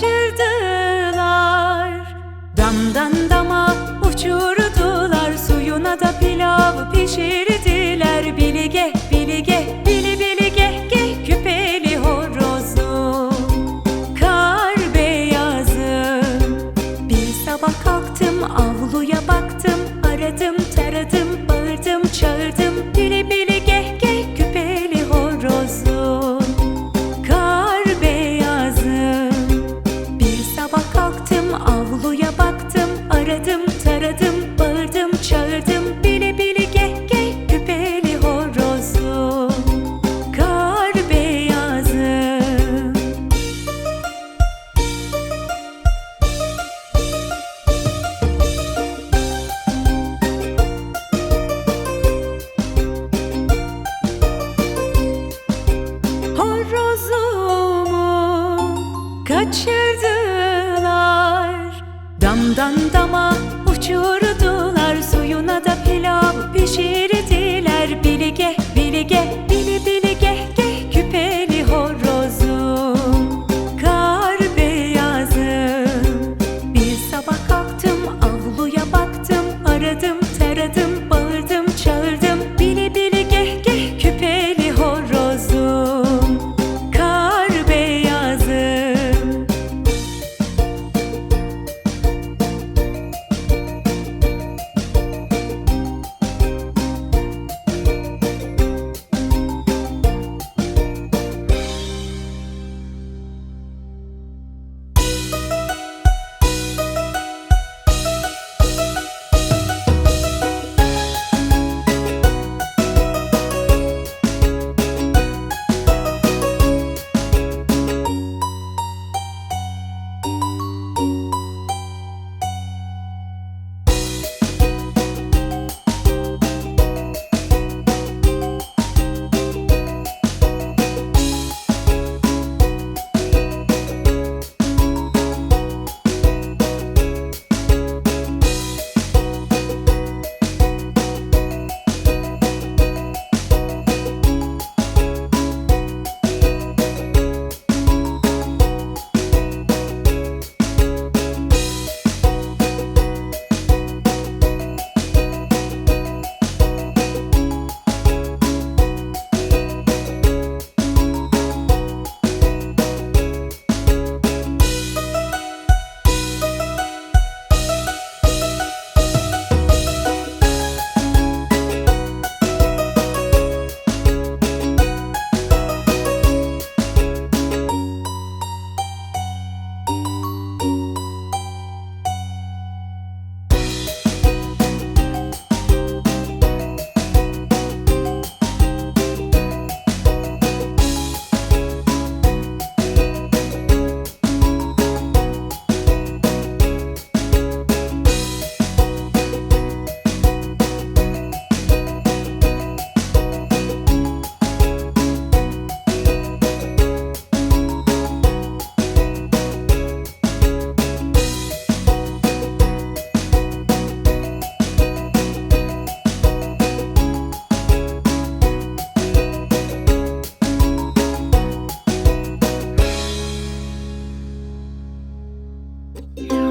kaçırdılar. Damdan dama uçurdular Suyuna da pilav pişirdiler Aradım taradım bağırdım çağırdım. Bili bili geh geh küpeli horozum. Kar beyazım Horozumu kaçırdılar Damdan dama uçurdular Yeah.